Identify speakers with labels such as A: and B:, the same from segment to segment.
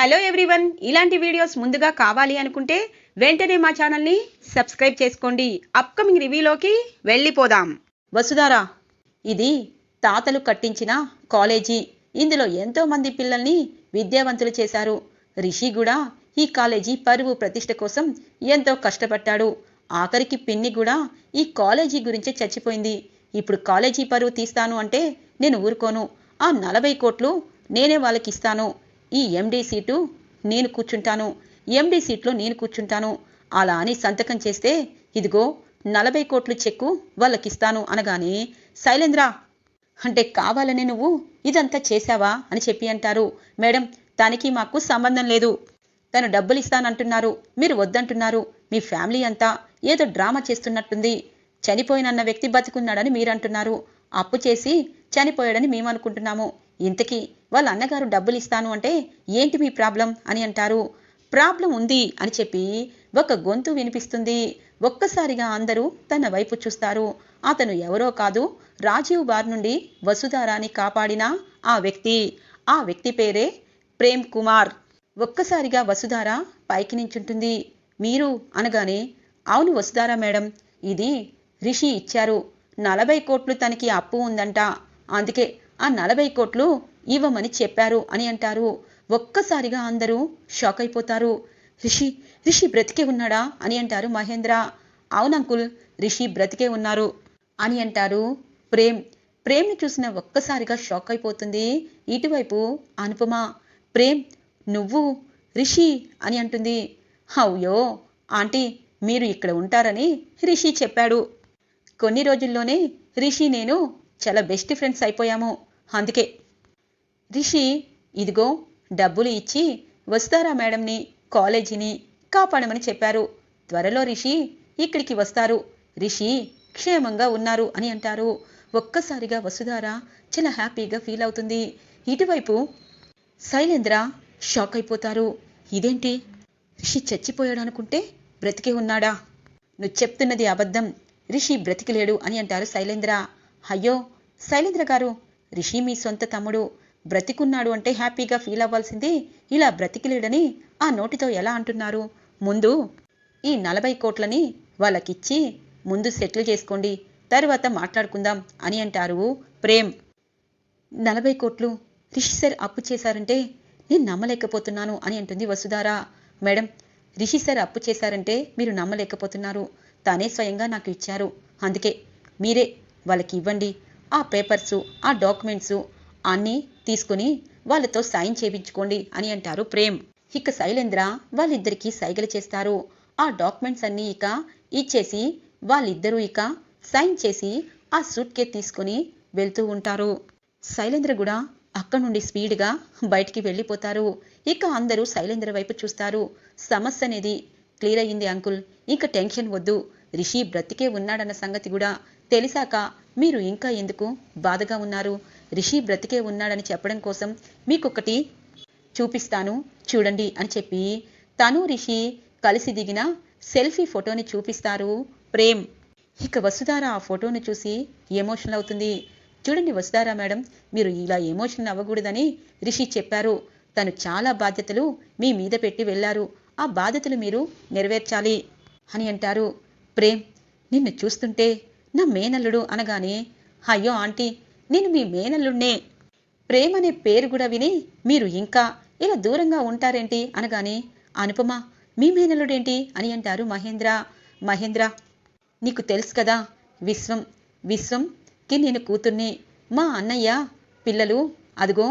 A: Hello everyone ఇలాంటి videos ముందుగా కావాలి అనుకుంటే వెంటనే మా ఛానల్ని సబ్స్క్రైబ్ చేసుకోండి. అప్కమింగ్ రివ్యూలోకి వెళ్ళిపోదాం. వసుధారా ఇది తాతలు కట్టించిన కాలేజీ. ఇందులో ఎంతో మంది పిల్లల్ని విద్యావంతులు చేశారు. రిషి కూడా ఈ కాలేజీ పరువు ప్రతిష్ట కోసం ఎంతో కష్టపడ్డాడు. ఆఖరికి పిన్ని కూడా ఈ కాలేజీ గురించే చచ్చిపోయింది. ఇప్పుడు కాలేజీ పరువు తీస్తాను అంటే నేను ఊరుకోను. ఆ నలభై కోట్లు నేనే వాళ్ళకి ఇస్తాను ఈ ఎండీ సీటు నేను కూర్చుంటాను ఎండీ సీట్లో నేను కూర్చుంటాను. అలా అని సంతకం చేస్తే ఇదిగో నలభై కోట్లు చెక్కు వాళ్ళకిస్తాను అనగానే శైలేంద్ర అంటే కావాలని నువ్వు ఇదంతా చేశావా? అని చెప్పి అంటారు. మేడం దానికి మాకు సంబంధం లేదు. తను డబ్బులు ఇస్తానంటున్నారు మీరు వద్దంటున్నారు. మీ ఫ్యామిలీ అంతా ఏదో డ్రామా చేస్తున్నట్టుంది. చనిపోయినన్న వ్యక్తి బతుకున్నాడని మీరంటున్నారు. అప్పు చేసి చనిపోయాడని మేము అనుకుంటున్నాము ఇంతకీ వాళ్ళ అన్నగారు డబ్బులు ఇస్తాను అంటే ఏంటి మీ ప్రాబ్లం అని అంటారు. ప్రాబ్లం ఉంది అని చెప్పి ఒక గొంతు వినిపిస్తుంది. ఒక్కసారిగా అందరూ తన వైపు చూస్తారు. అతను ఎవరో కాదు రాజీవ్ బార్ నుండి వసుధారాని కాపాడిన ఆ వ్యక్తి. ఆ వ్యక్తి పేరే ప్రేమ్ కుమార్. ఒక్కసారిగా వసుధార పైకి నించుంటుంది. మీరు అనగానే అవును వసుధారా మేడం ఇది రిషి ఇచ్చారు. నలభై కోట్లు తనకి అప్పు ఉందంట. అందుకే ఆ నలభై కోట్లు ఇవ్వమని చెప్పారు అని అంటారు. ఒక్కసారిగా అందరూ షాక్ అయిపోతారు. రిషి రిషి బ్రతికే ఉన్నాడా అని అంటారు మహేంద్ర. అవునంకుల్ రిషి బ్రతికే ఉన్నారు అని అంటారు ప్రేమ్. ప్రేమ్ని చూసిన ఒక్కసారిగా షాక్ అయిపోతుంది ఇటువైపు అనుపమ. ప్రేమ్ నువ్వు రిషి అని అంటుంది. అయ్యో ఆంటీ మీరు ఇక్కడ ఉంటారని రిషి చెప్పాడు. కొన్ని రోజుల్లోనే రిషి నేను చాలా బెస్ట్ ఫ్రెండ్స్ అయిపోయాము. అందుకే. రిషి ఇదిగో డబ్బులు ఇచ్చి వస్తారా మేడంని కాలేజీని కాపాడమని చెప్పారు. త్వరలో రిషి ఇక్కడికి వస్తారు. రిషి క్షేమంగా ఉన్నారు అని అంటారు. ఒక్కసారిగా వసుధార చాలా హ్యాపీగా ఫీల్ అవుతుంది. ఇటువైపు శైలేంద్ర షాక్ అయిపోతారు. ఇదేంటి? రిషి చచ్చిపోయాడు అనుకుంటే బ్రతికే ఉన్నాడా? నువ్వు చెప్తున్నది అబద్ధం. రిషి బ్రతికిలేడు అని అంటారు శైలేంద్ర. అయ్యో శైలేంద్ర గారు రిషి మీ సొంత తమ్ముడు. బ్రతికున్నాడు అంటే హ్యాపీగా ఫీల్ అవ్వాల్సింది ఇలా బ్రతికిలేడని ఆ నోటితో ఎలా అంటున్నారు? ముందు ఈ నలభై కోట్లని వాళ్ళకిచ్చి ముందు సెటిల్ చేసుకోండి తర్వాత మాట్లాడుకుందాం అని అంటారు ప్రేమ్. నలభై కోట్లు రిషి సార్ అప్పు చేశారంటే నేను నమ్మలేకపోతున్నాను అని అంటుంది వసుధార. మేడం రిషి సార్ అప్పు చేశారంటే మీరు నమ్మలేకపోతున్నారు. తానే స్వయంగా నాకు ఇచ్చారు. అందుకే మీరే వాళ్ళకి ఇవ్వండి. ఆ పేపర్సు ఆ డాక్యుమెంట్సు అన్నీ తీసుకుని వాళ్ళతో సైన్ చేయించుకోండి అని అంటారు ప్రేమ్. ఇక శైలేంద్ర వాళ్ళిద్దరికీ సైగలు చేస్తారు. ఆ డాక్యుమెంట్స్ అన్నీ ఇక ఇచ్చేసి వాళ్ళిద్దరూ ఇక సైన్ చేసి ఆ సూట్ కేస్ తీసుకుని వెళ్తూ ఉంటారు. శైలేంద్ర కూడా అక్కడి నుండి స్పీడ్గా బయటికి వెళ్ళిపోతారు. ఇక అందరూ శైలేంద్ర వైపు చూస్తారు. సమస్య అనేది క్లియర్ అయ్యింది అంకుల్. ఇంకా టెన్షన్ వద్దు. రిషి బ్రతికే ఉన్నాడన్న సంగతి కూడా తెలిసాక మీరు ఇంకా ఎందుకు బాధగా ఉన్నారు? రిషి బ్రతికే ఉన్నాడని చెప్పడం కోసం మీకొకటి చూపిస్తాను చూడండి అని చెప్పి తను రిషి కలిసి దిగిన సెల్ఫీ ఫోటోని చూపిస్తారు ప్రేమ్. ఇక వసుధార ఆ ఫోటోని చూసి ఎమోషనల్ అవుతుంది. చూడండి వస్తారా మేడం మీరు ఇలా ఎమోషనల్ అవ్వకూడదని రిషి చెప్పారు. తను చాలా బాధ్యతలు మీ మీద పెట్టి వెళ్ళారు. ఆ బాధ్యతలు మీరు నెరవేర్చాలి అని అంటారు. ప్రేమ్ నిన్ను చూస్తుంటే నా మేనల్లుడు అనగానే అయ్యో ఆంటీ నేను మీ మేనల్లుడినే. ప్రేమ్ అనే పేరు కూడా విని మీరు ఇంకా ఇలా దూరంగా ఉంటారేంటి? అనగానే అనుపమ మీ మేనల్లుడేంటి? అని అంటారు మహేంద్ర. మహేంద్ర నీకు తెలుసు కదా విశ్వం విశ్వం కి నేను కూతుర్ని. మా అన్నయ్య పిల్లలు అదిగో.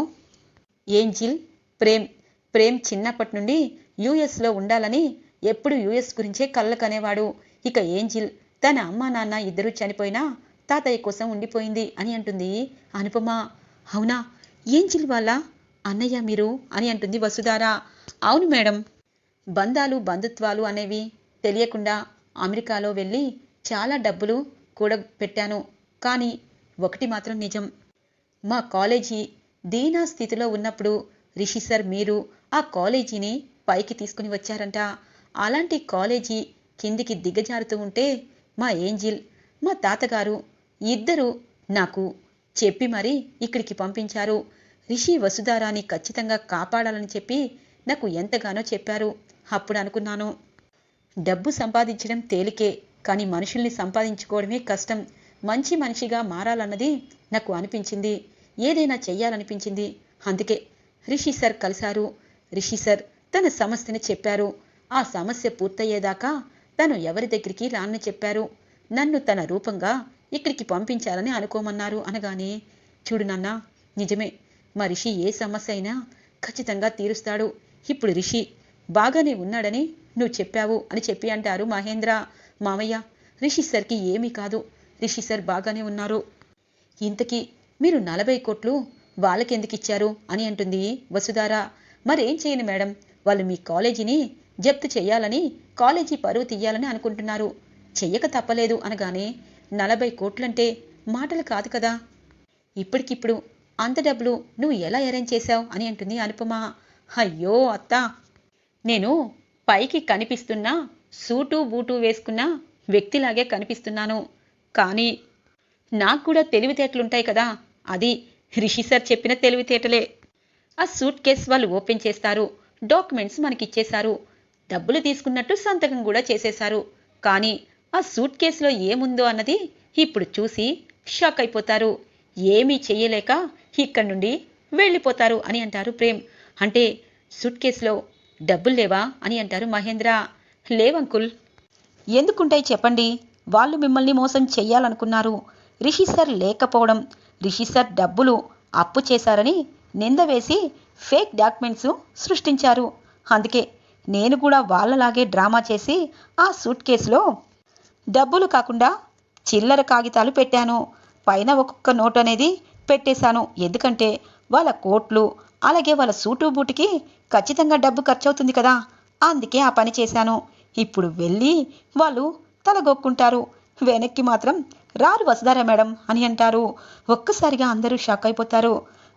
A: ఏంజిల్ ప్రేమ్ ప్రేమ్ చిన్నప్పటి నుండి యుఎస్లో ఉండాలని ఎప్పుడు యుఎస్ గురించే కళ్ళకనేవాడు. ఇక ఏంజిల్ తన అమ్మ నాన్న ఇద్దరూ చనిపోయినా తాతయ్య కోసం ఉండిపోయింది అని అంటుంది అనుపమ. అవునా? ఏంజిల్ వాళ్ళ అన్నయ్య మీరు అని అంటుంది వసుధార. అవును మేడం. బంధాలు బంధుత్వాలు అనేవి తెలియకుండా అమెరికాలో వెళ్ళి చాలా డబ్బులు కూడా పెట్టాను కానీ ఒకటి మాత్రం నిజం. మా కాలేజీ దీనా స్థితిలో ఉన్నప్పుడు రిషి సార్ మీరు ఆ కాలేజీని పైకి తీసుకుని వచ్చారంట. అలాంటి కాలేజీ కిందికి దిగజారుతూ ఉంటే మా ఏంజిల్ మా తాతగారు ఇద్దరు నాకు చెప్పి మరీ ఇక్కడికి పంపించారు. రిషి వసుధారాని ఖచ్చితంగా కాపాడాలని చెప్పి నాకు ఎంతగానో చెప్పారు. అప్పుడు అనుకున్నాను డబ్బు సంపాదించడం తేలికే కానీ మనుషుల్ని సంపాదించుకోవడమే కష్టం. మంచి మనిషిగా మారాలన్నది నాకు అనిపించింది. ఏదైనా చెయ్యాలనిపించింది. అందుకే రిషి సార్ కలిశారు. రిషి సార్ తన సమస్యని చెప్పారు. ఆ సమస్య పూర్తయ్యేదాకా తను ఎవరి దగ్గరికి రానని చెప్పారు. నన్ను తన రూపంగా ఇక్కడికి పంపించాలని అనుకోమన్నారు అనగానే చూడు నాన్న నిజమే. మా రిషి ఏ సమస్య అయినా ఖచ్చితంగా తీరుస్తాడు. ఇప్పుడు రిషి బాగానే ఉన్నాడని నువ్వు చెప్పావు అని చెప్పి అంటారు మహేంద్ర. మామయ్య రిషి సర్కి ఏమీ కాదు. రిషి సార్ బాగానే ఉన్నారు. ఇంతకీ మీరు నలభై కోట్లు వాళ్ళకెందుకు ఇచ్చారు అని అంటుంది వసుధార. మరేం చేయను మేడం వాళ్ళు మీ కాలేజీని జప్తు చేయాలని కాలేజీ పరువు తీయాలని అనుకుంటున్నారు. చెయ్యక తప్పలేదు అనగానే నలభై కోట్లంటే మాటలు కాదు కదా. ఇప్పటికిప్పుడు అంత డబ్బులు నువ్వు ఎలా అరేంజ్ చేశావు అని అంటుంది అనుపమ. అయ్యో అత్తా నేను పైకి కనిపిస్తున్న సూటు బూటు వేసుకున్న వ్యక్తిలాగే కనిపిస్తున్నాను. కానీ నాకు కూడా తెలివితేటలుంటాయి కదా. అది రిషి సార్ చెప్పిన తెలివితేటలే. ఆ సూట్ కేస్ వాళ్ళు ఓపెన్ చేస్తారు. డాక్యుమెంట్స్ మనకి ఇచ్చేశారు డబ్బులు తీసుకున్నట్టు సంతకం కూడా చేసేశారు. కానీ ఆ సూట్ కేసులో ఏముందో అన్నది ఇప్పుడు చూసి షాక్ అయిపోతారు. ఏమీ చెయ్యలేక ఇక్కడి నుండి వెళ్ళిపోతారు అని అంటారు ప్రేమ్. అంటే సూట్ కేసులో డబ్బులు లేవా అని అంటారు మహేంద్ర. లేవంకుల్. ఎందుకుంటాయి చెప్పండి? వాళ్ళు మిమ్మల్ని మోసం చెయ్యాలనుకున్నారు. రిషి సార్ లేకపోవడం రిషి సార్ డబ్బులు అప్పు చేశారని నింద వేసి ఫేక్ డాక్యుమెంట్స్ సృష్టించారు. అందుకే నేను కూడా వాళ్ళలాగే డ్రామా చేసి ఆ సూట్ కేసులో డబ్బులు కాకుండా చిల్లర కాగితాలు పెట్టాను. పైన ఒక్కొక్క నోట్ అనేది పెట్టేశాను. ఎందుకంటే వాళ్ళ కోట్లు అలాగే వాళ్ళ సూటు బూటికి ఖచ్చితంగా డబ్బు ఖర్చవుతుంది కదా. అందుకే ఆ పని చేశాను. ఇప్పుడు వెళ్ళి వాళ్ళు తలగొక్కుంటారు. వెనక్కి మాత్రం రారు వసుధారా మేడం అని అంటారు. ఒక్కసారిగా అందరూ షాక్ అయిపోతారు.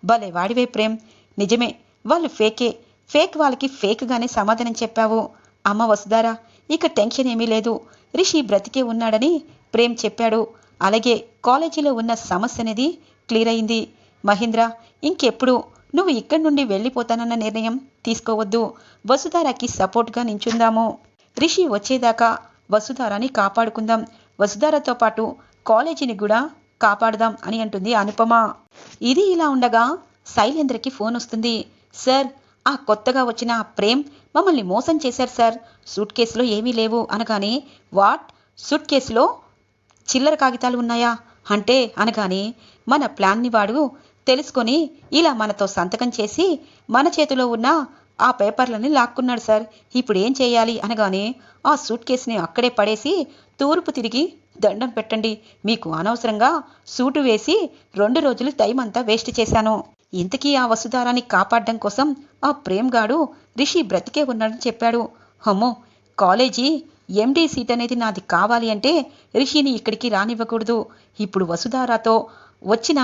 A: భలే వాడివే ప్రేమ్. నిజమే వాళ్ళు ఫేకే. ఫేక్ వాళ్ళకి ఫేక్గానే సమాధానం చెప్పావు. అమ్మ వసుధారా ఇక టెన్షన్ ఏమీ లేదు. రిషి బ్రతికే ఉన్నాడని ప్రేమ్ చెప్పాడు. అలాగే కాలేజీలో ఉన్న సమస్య అనేది క్లియర్ అయింది. మహేంద్ర ఇంకెప్పుడు? నువ్వు ఇక్కడి నుండి వెళ్ళిపోతానన్న నిర్ణయం తీసుకోవద్దు. వసుధారాకి సపోర్ట్గా నించుందాము. రిషి వచ్చేదాకా వసుధారాని కాపాడుకుందాం. వసుధారతో పాటు కాలేజీని కూడా కాపాడదాం అని అంటుంది అనుపమ. ఇది ఇలా ఉండగా శైలేంద్రకి ఫోన్ వస్తుంది. సార్ ఆ కొత్తగా వచ్చిన ఆ ప్రేమ్ మమ్మల్ని మోసం చేశారు సార్. సూట్ కేసులో ఏమీ లేవు అనగానే వాట్? సూట్ కేసులో చిల్లర కాగితాలు ఉన్నాయా? అంటే అనగానే మన ప్లాన్ని వాడు తెలుసుకొని ఇలా మనతో సంతకం చేసి మన చేతిలో ఉన్న ఆ పేపర్లని లాక్కున్నాడు సార్. ఇప్పుడు ఏం చేయాలి అనగానే ఆ సూట్ కేసుని అక్కడే పడేసి తూర్పు తిరిగి దండం పెట్టండి. మీకు అనవసరంగా సూటు వేసి రెండు రోజులు టైం అంతా వేస్ట్ చేశాను. ఇంతకీ ఆ వసుధారాన్ని కాపాడడం కోసం ఆ ప్రేమ్ గాడు రిషి బ్రతికే ఉన్నాడని చెప్పాడు. అమ్మో! కాలేజీ ఎండీ సీట్ అనేది నాది కావాలి అంటే రిషిని ఇక్కడికి రానివ్వకూడదు. ఇప్పుడు వసుధారాతో వచ్చిన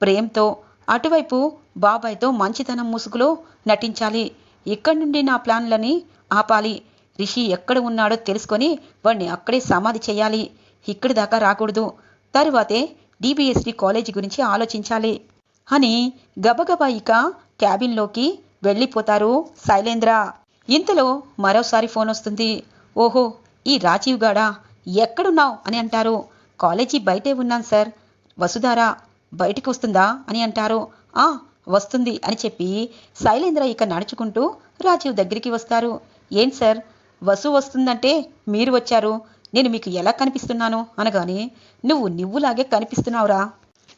A: ప్రేమ్తో అటువైపు బాబాయ్తో మంచితనం ముసుగులో నటించాలి. ఇక్కడి నుండి నా ప్లాన్లని ఆపాలి. రిషి ఎక్కడ ఉన్నాడో తెలుసుకొని వాడిని అక్కడే సమాధి చేయాలి. ఇక్కడి దాకా రాకూడదు. తరువాతే డిబిఎస్డి కాలేజీ గురించి ఆలోచించాలి. అని గబగబా ఇక క్యాబిన్లోకి వెళ్ళిపోతారు శైలేంద్ర. ఇంతలో మరోసారి ఫోన్ వస్తుంది. ఓహో ఈ రాజీవ్ గాడా? ఎక్కడున్నావు? అని అంటారు. కాలేజీ బయటే ఉన్నాను సార్. వసుధారా బయటికి వస్తుందా? అని అంటారు. ఆ వస్తుంది అని చెప్పి శైలేంద్ర ఇక నడుచుకుంటూ రాజీవ్ దగ్గరికి వస్తారు. ఏం సార్? వసు వస్తుందంటే మీరు వచ్చారు. నేను మీకు ఎలా కనిపిస్తున్నాను? అనగానే నువ్వు నువ్వులాగే కనిపిస్తున్నావురా.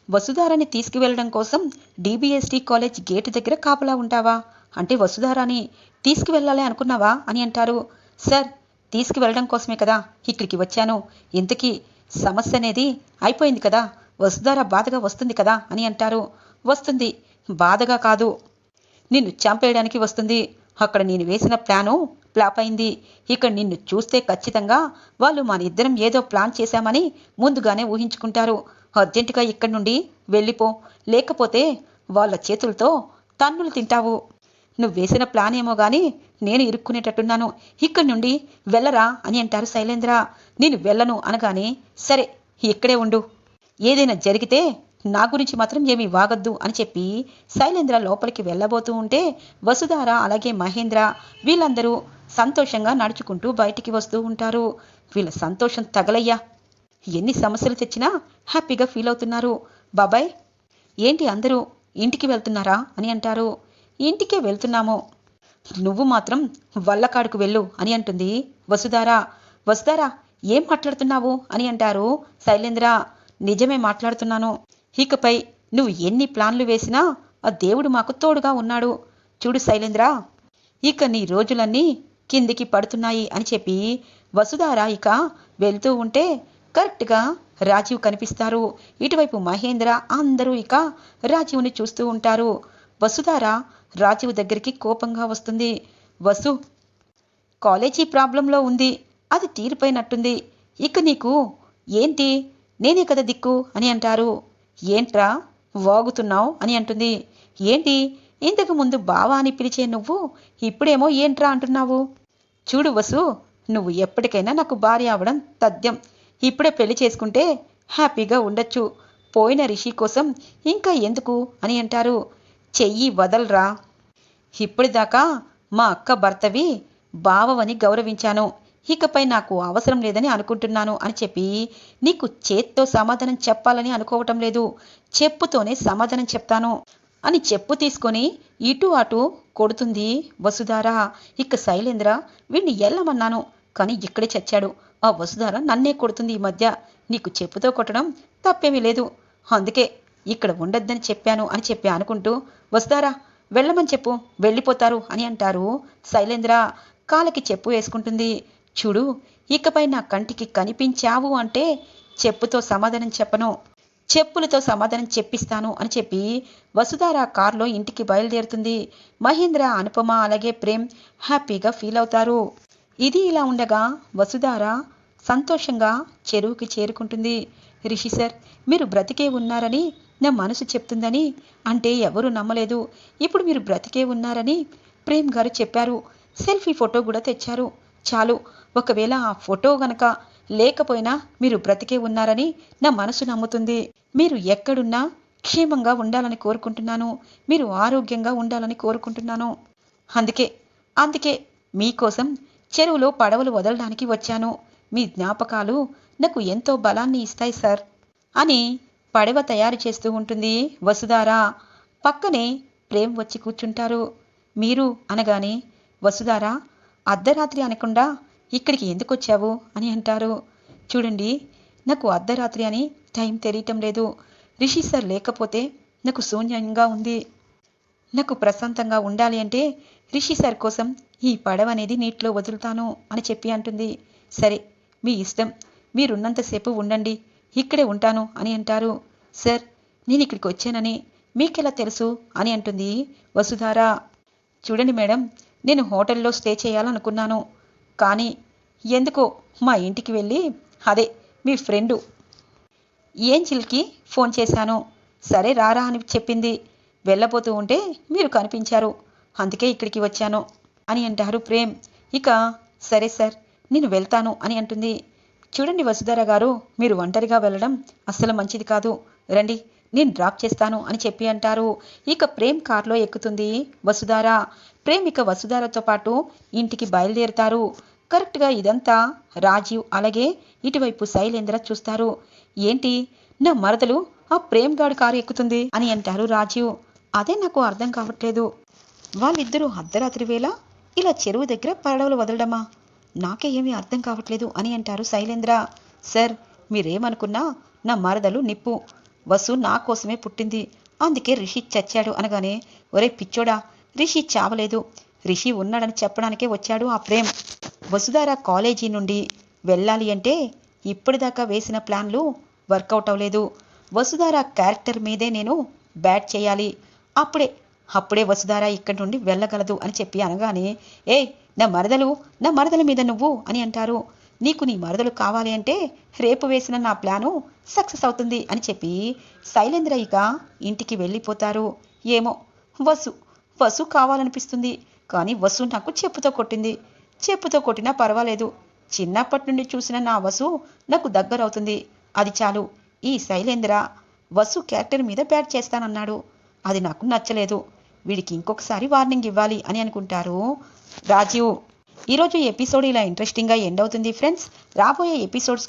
A: వసుధారాని తీసుకువెళ్ళడం కోసం డీబీఎస్టీ కాలేజ్ గేట్ దగ్గర కాపలా ఉంటావా? అంటే వసుధారాని తీసుకువెళ్ళాలి అనుకున్నావా? అని అంటారు. సార్ తీసుకువెళ్ళడం కోసమే కదా. ఇక్కడికి వచ్చాను. ఇంతకీ సమస్య అనేది అయిపోయింది కదా. వసుధార బాధగా వస్తుంది కదా అని అంటారు. వస్తుంది. బాధగా కాదు. నిన్ను చంపేయడానికి వస్తుంది. అక్కడ నేను వేసిన ప్లాను ఫ్లాప్ అయింది. ఇక్కడ నిన్ను చూస్తే ఖచ్చితంగా వాళ్ళు మన ఇద్దరం ఏదో ప్లాన్ చేశామని ముందుగానే ఊహించుకుంటారు. అర్జెంటుగా ఇక్కడి నుండి వెళ్ళిపో. లేకపోతే వాళ్ళ చేతులతో తన్నులు తింటావు. నువ్వు వేసిన ప్లాన్ ఏమో గాని నేను ఇరుక్కునేటట్టున్నాను. ఇక్కడి నుండి వెళ్ళరా అని అంటారు శైలేంద్ర. నేను వెళ్ళను అనగానే సరే ఇక్కడే ఉండు. ఏదైనా జరిగితే నా గురించి మాత్రం ఏమీ వాగద్దు అని చెప్పి శైలేంద్ర లోపలికి వెళ్ళబోతూ ఉంటే వసుధార అలాగే మహేంద్ర వీళ్ళందరూ సంతోషంగా నడుచుకుంటూ బయటికి వస్తూ ఉంటారు. వీళ్ళ సంతోషం తగలయ్యా. ఎన్ని సమస్యలు తెచ్చినా హ్యాపీగా ఫీల్ అవుతున్నారు. బాబాయ్ ఏంటి అందరూ ఇంటికి వెళ్తున్నారా అని అంటారు. ఇంటికే వెళ్తున్నాము. నువ్వు మాత్రం వల్లకాడుకు వెళ్ళు అని అంటుంది వసుధారా. వసుధారా ఏం మాట్లాడుతున్నావు అని అంటారు శైలేంద్ర. నిజమే మాట్లాడుతున్నాను. ఇకపై నువ్వు ఎన్ని ప్లాన్లు వేసినా ఆ దేవుడు మాకు తోడుగా ఉన్నాడు. చూడు శైలేంద్ర ఇక నీ రోజులన్నీ కిందికి పడుతున్నాయి అని చెప్పి వసుధార ఇక వెళ్తూ ఉంటే కరెక్ట్గా రాజీవ్ కనిపిస్తారు. ఇటువైపు మహేంద్ర అందరూ ఇక రాజీవ్ని చూస్తూ ఉంటారు. వసుధార రాజీవ్ దగ్గరికి కోపంగా వస్తుంది. వసు కాలేజీ ప్రాబ్లంలో ఉంది. అది తీరిపోయినట్టుంది. ఇక నీకు ఏంటి? నేనే కదా దిక్కు అని అంటారు. ఏంట్రా? వాగుతున్నావు? అని అంటుంది. ఏంటి? ఇంతకు ముందు బావా అని పిలిచే నువ్వు ఇప్పుడేమో ఏంట్రా అంటున్నావు? చూడు వసు నువ్వు ఎప్పటికైనా నాకు భార్య అవడం తథ్యం. ఇప్పుడే పెళ్ళి చేసుకుంటే హ్యాపీగా ఉండొచ్చు. పోయిన రిషి కోసం ఇంకా ఎందుకు? అని అంటారు. చెయ్యి వదలరా. ఇప్పటిదాకా మా అక్క భర్తవి బావవని గౌరవించాను. ఇకపై నాకు అవసరం లేదని అనుకుంటున్నాను అని చెప్పి నీకు చేత్తో సమాధానం చెప్పాలని అనుకోవటం లేదు. చెప్పుతోనే సమాధానం చెప్తాను అని చెప్పు తీసుకొని ఇటు అటు కొడుతుంది వసుధార. ఇక శైలేంద్ర వీడిని ఎల్లమన్నాను కానీ ఇక్కడే చచ్చాడు. ఆ వసుధార నన్నే కొడుతుంది ఈ మధ్య. నీకు చెప్పుతో కొట్టడం తప్పేమీ లేదు. అందుకే ఇక్కడ ఉండొద్దని చెప్పాను అని చెప్పి అనుకుంటూ వసుధారా వెళ్ళమని చెప్పు వెళ్ళిపోతారు అని అంటారు శైలేంద్ర. కాళ్ళకి చెప్పు వేసుకుంటుంది. చూడు ఇకపై నా కంటికి కనిపించావు అంటే చెప్పుతో సమాధానం చెప్పను. చెప్పులతో సమాధానం చెప్పిస్తాను అని చెప్పి వసుధార కారులో ఇంటికి బయలుదేరుతుంది. మహేంద్ర అనుపమ అలాగే ప్రేమ్ హ్యాపీగా ఫీల్ అవుతారు. ఇది ఇలా ఉండగా వసుధార సంతోషంగా చెరువుకి చేరుకుంటుంది. రిషి సార్ మీరు బ్రతికే ఉన్నారని నా మనసు చెప్తుందని అంటే ఎవరు నమ్మలేదు. ఇప్పుడు మీరు బ్రతికే ఉన్నారని ప్రేమ్ గారు చెప్పారు. సెల్ఫీ ఫోటో కూడా తెచ్చారు. చాలు. ఒకవేళ ఆ ఫోటో గనక లేకపోయినా మీరు బ్రతికే ఉన్నారని నా మనసు నమ్ముతుంది. మీరు ఎక్కడున్నా క్షేమంగా ఉండాలని కోరుకుంటున్నాను. మీరు ఆరోగ్యంగా ఉండాలని కోరుకుంటున్నాను. అందుకే అందుకే మీకోసం చెరువులో పడవలు వదలడానికి వచ్చాను. మీ జ్ఞాపకాలు నాకు ఎంతో బలాన్ని ఇస్తాయి సార్. అని పడవ తయారు చేస్తూ ఉంటుంది వసుధార. పక్కనే ప్రేమ్ వచ్చి కూర్చుంటారు. మీరు అనగానే వసుధార అర్ధరాత్రి అనకుండా ఇక్కడికి ఎందుకు వచ్చావు అని అంటారు. చూడండి నాకు అర్ధరాత్రి అని టైం తెలియటం లేదు. రిషి సార్ లేకపోతే నాకు శూన్యంగా ఉంది. నాకు ప్రశాంతంగా ఉండాలి అంటే రిషి సార్ కోసం ఈ పడవ అనేది నీటిలో వదులుతాను అని చెప్పి అంటుంది. సరే మీ ఇష్టం. మీరున్నంతసేపు ఉండండి. ఇక్కడే ఉంటాను అని అంటారు. సార్ నేను ఇక్కడికి వచ్చానని మీకెలా తెలుసు అని అంటుంది వసుధారా. చూడండి మేడం నేను హోటల్లో స్టే చేయాలనుకున్నాను. కానీ ఎందుకో మా ఇంటికి వెళ్ళి అదే మీ ఫ్రెండు. ఏంజిల్కి ఫోన్ చేశాను. సరే రారా అని చెప్పింది. వెళ్ళబోతూ ఉంటే మీరు కనిపించారు. అందుకే ఇక్కడికి వచ్చాను అని అంటారు ప్రేమ్. ఇక సరే సార్ నేను వెళ్తాను అని అంటుంది. చూడండి వసుధార గారు మీరు ఒంటరిగా వెళ్ళడం అస్సలు మంచిది కాదు. రండి నేను డ్రాప్ చేస్తాను అని చెప్పి అంటారు. ఇక ప్రేమ్ కార్లో ఎక్కుతుంది. వసుధార ప్రేమ్ ఇక వసుధారతో పాటు ఇంటికి బయలుదేరుతారు. కరెక్ట్గా ఇదంతా రాజీవ్ అలాగే ఇటువైపు శైలేంద్ర చూస్తారు. ఏంటి? నా మరదలు ఆ ప్రేమ్ గాడు కారు ఎక్కుతుంది అని అంటారు రాజీవ్. అదే నాకు అర్థం కావట్లేదు. వాళ్ళిద్దరూ అర్ధరాత్రి వేళ ఇలా చెరువు దగ్గర పడవలు వదలడమా? నాకే ఏమీ అర్థం కావట్లేదు అని అంటారు శైలేంద్ర. సార్ మీరేమనుకున్నా నా మరదలు నిప్పు. వసు నా కోసమే పుట్టింది. అందుకే రిషి చచ్చాడు అనగానే ఒరే పిచ్చోడా రిషి చావలేదు. రిషి ఉన్నాడని చెప్పడానికే వచ్చాడు ఆ ప్రేమ్. వసుధార కాలేజీ నుండి వెళ్ళాలి అంటే ఇప్పటిదాకా వేసిన ప్లాన్లు వర్కౌట్ అవ్వలేదు. వసుధార క్యారెక్టర్ మీదే నేను బ్యాట్ చేయాలి. అప్పుడే అప్పుడే వసుధార ఇక్కడి నుండి వెళ్ళగలదు అని చెప్పి అనగానే ఏ నా మరదలు నా మరదల మీద నువ్వు అని అంటారు. నీకు నీ మరదలు కావాలి అంటే రేపు వేసిన నా ప్లాను సక్సెస్ అవుతుంది అని చెప్పి శైలేంద్ర ఇక ఇంటికి వెళ్ళిపోతారు. ఏమో వసు వసు కావాలనిపిస్తుంది. కానీ వసు నాకు చెప్పుతో కొట్టింది. చెప్పుతో కొట్టినా పర్వాలేదు. చిన్నప్పటి నుండి చూసిన నా వసు నాకు దగ్గరవుతుంది. అది చాలు. ఈ శైలేంద్ర వసు క్యారెక్టర్ మీద బ్యాట్ చేస్తానన్నాడు. అది నాకు నచ్చలేదు. వీడికి ఇంకొకసారి వార్నింగ్ ఇవ్వాలి అని అనుకుంటారు రాజీవ్. ఈరోజు ఎపిసోడ్ ఇలా ఇంట్రెస్టింగ్గా ఎండ్ అవుతుంది ఫ్రెండ్స్ రాబోయే ఎపిసోడ్స్